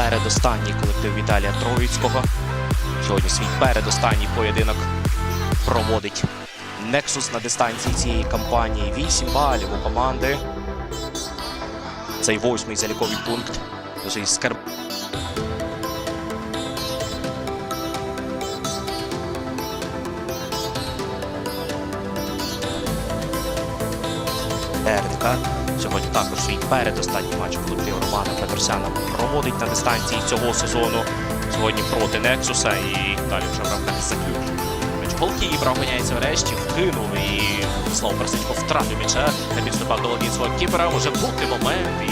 передостанній колектив Віталія Троїцького. Сьогодні свій передостанній поєдинок проводить Nexus на дистанції цієї кампанії. 8 балів у команди. Цей восьмий заліковий пункт. Із скарб. РНК. Сьогодні також свій передостанній матч колектив Романа Федорсяна проводить на дистанції цього сезону. Сьогодні проти Нексуса і далі вже в рамках заключення. М'яч голкіпера опиняється врешті, вкинув і Слава Персичко втратив м'яча. Не підступав до володінь свого кіпера. Може бути момент. І...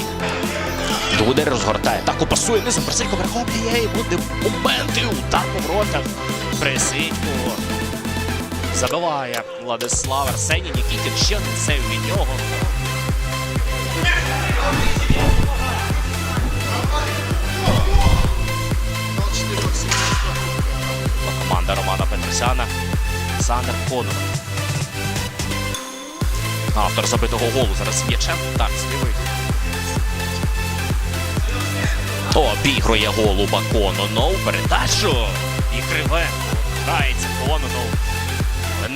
Дудер розгортає. Так пасує низом. Персичко перехоплює. І буде момент. І удар по воротах. Присидько. Забиває Владислав Арсеній Нікітін. Ще один сейв від нього. Команда Романа Петросяна. Олександр Кононов. Автор забитого голу зараз м'ячем. Так, слівий. Обігрує голуба Кононов. Передачу. І Кривенко. Грається Кононов.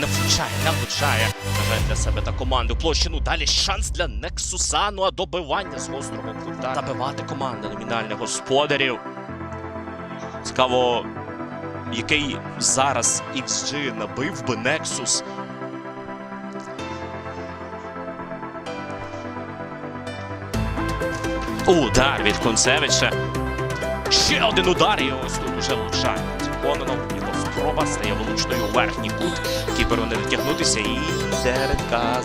Не влучає, не влучає. На для себе та команду площину. Далі шанс для Нексуса. Ну а добивання з гострого кута. Забивати команда номінальних господарів. Цікаво, який зараз XG набив би Nexus. Удар від Концевича. Ще один удар і ось тут уже влучає. Кононов спроба стає влучною у верхній кут. Кіперу не дотягнутися і ДРК.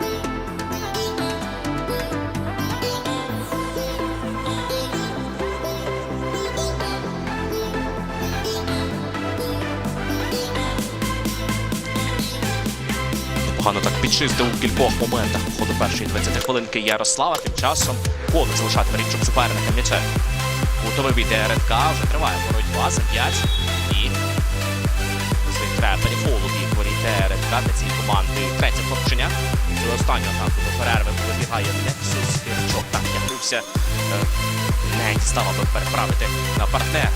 Погано так підчистив у кількох моментах по ходу першої 20 хвилинки Ярослава. Тим часом повно залишати воріт суперника м'яча. Готовий від РНК, вже триває боротьба за м'яч. І фолу бік для цієї команди. Третє порушення. До останнього атаку до перерви вибігає Нексус. Кирчок так тягнувся. Е, Не дістала би переправити на партнер.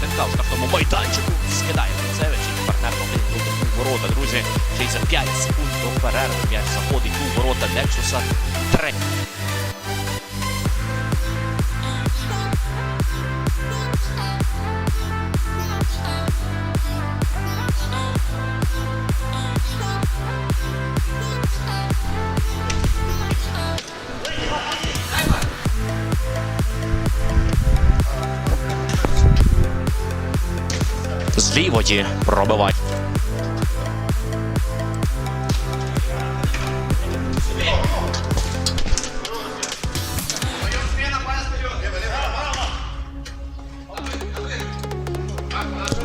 РНК в штрафному майданчику скидає Концевич і партнер поглянув у ворота. Друзі, ще й за 5 секунд до перерви м'яч заходить у ворота Нексуса. Третє. З пробивать.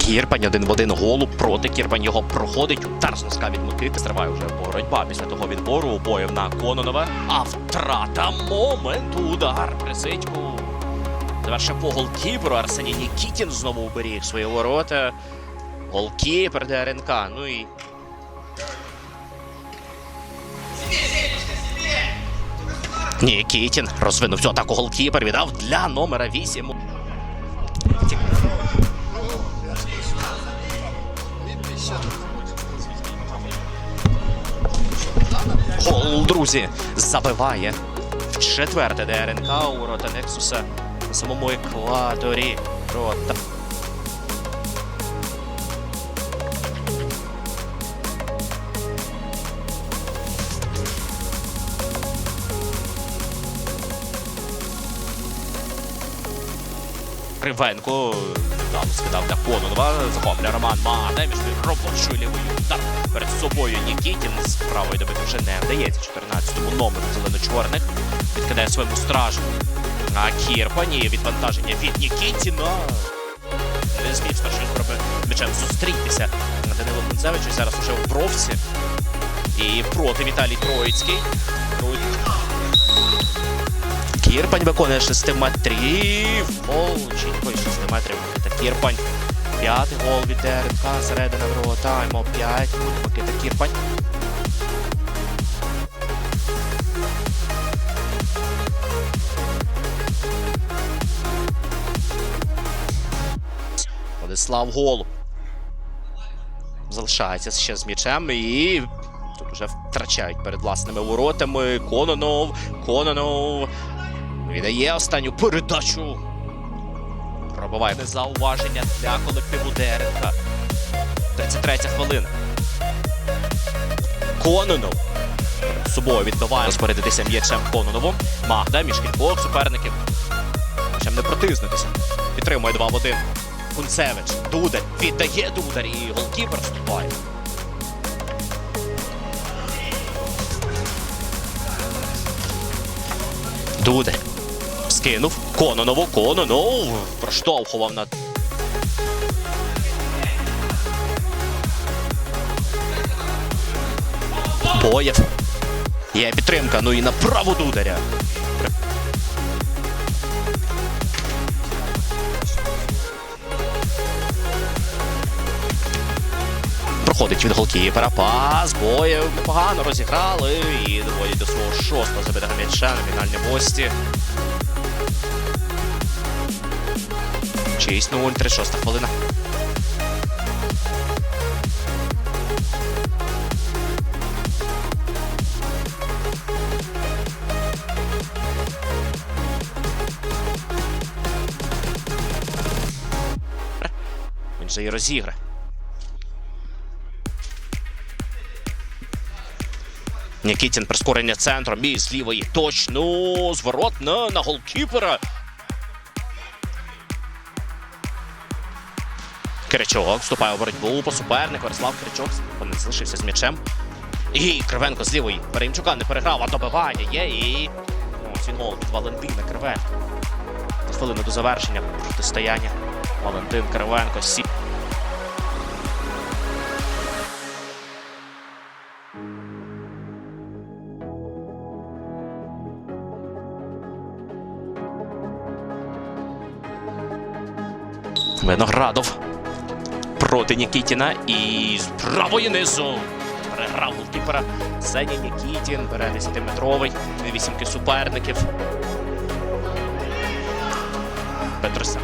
Кірпань один в один голуб проти Кірпань його проходить. Удар з носка від Микити. Триває вже боротьба після того відбору обоїв на Кононова. А втрата моменту. Удар Присидьку. Завершив по голкіперу. Арсеній Нікітін знову уберіг свої ворота. Голкіпер ДРНК. Ну і. Нікітін розвинув цю атаку голкіпер. Віддав для номера 8. Гол, друзі, забиває в четверте ДРНК у рота Нексуса на самому екваторі. Рота. Кривенко там скидав для Кононова, захоплює Роман Мада, між робочою лівою удар перед собою Нікітін з правої добити вже не вдається 14-му номеру зелено-чорних. Відкидає своєму стражу. А Кірпані відвантаження від Нікітіна. Не зміг старший спроби м'ячем зустрітися на Данило Кунцевичу. Зараз уже у бровці. І проти Віталій Троїцький. Кірпань виконує 6 метрів. Гол чітко із 6 метрів. Микита Кірпань. П'ятий гол від ДРК. Середина другого тайму. 5 Микита Кірпань. Ярослав Голуб. Залишається ще з м'ячем і тут вже втрачають перед власними воротами. Кононов. Кононов. Віддає останню передачу. Пробиває зауваження для колективу Деренка. 33 хвилина. Кононов. Собою відбиває розпорядитися м'ячем Кононову. Магда між кількох суперників. Чим не протиснутися. Підтримує 2 в 1. Кунцевич. Дудар. Віддає Дудар і голкіпер вступає. Дудар. Скинув. Кононову. Кононов. Проштовхував на Боєв. Є підтримка, ну і на праву дударя. Проходить від голкіпера. Пас, боєв непогано розіграли і доводять до свого шостого забитого м'яча на фінальній гості. Чийсь 0, 36 хвилина. Він же і розіграє. Нікітін прискорення центром і з лівої точно зворот на, на голкіпера. Киричок вступає у боротьбу по супернику. Ярослав Киричок не залишився з м'ячем. І Кривенко з лівої Переймчука не переграв, а добивання є і. Ось він гол від Валентина Кривенко. За хвилину до завершення протистояння. Валентин Кривенко сі. Виноградов проти Нікітіна і з низу переграв голкіпера Сеній Нікітін, бере 10-метровий, вісімки суперників. Петросян.